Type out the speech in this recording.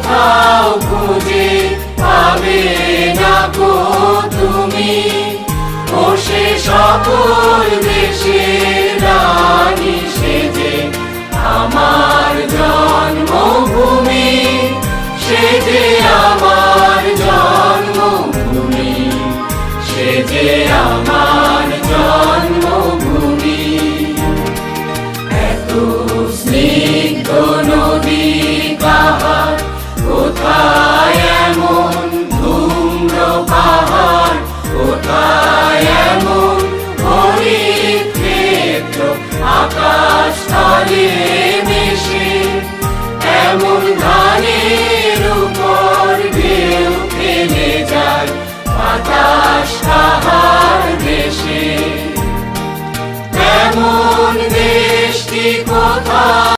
কোথাও খুঁজে পাবে না গো তুমি। বসে সকল দেশের রানী সেজে আমার জন্মভূমি, সে যে আমার জন্মভূমি, সে যে আমার স্থলে বেশি এমন উপর ঢেউ যায় বাতাস তাহার দেশে এমন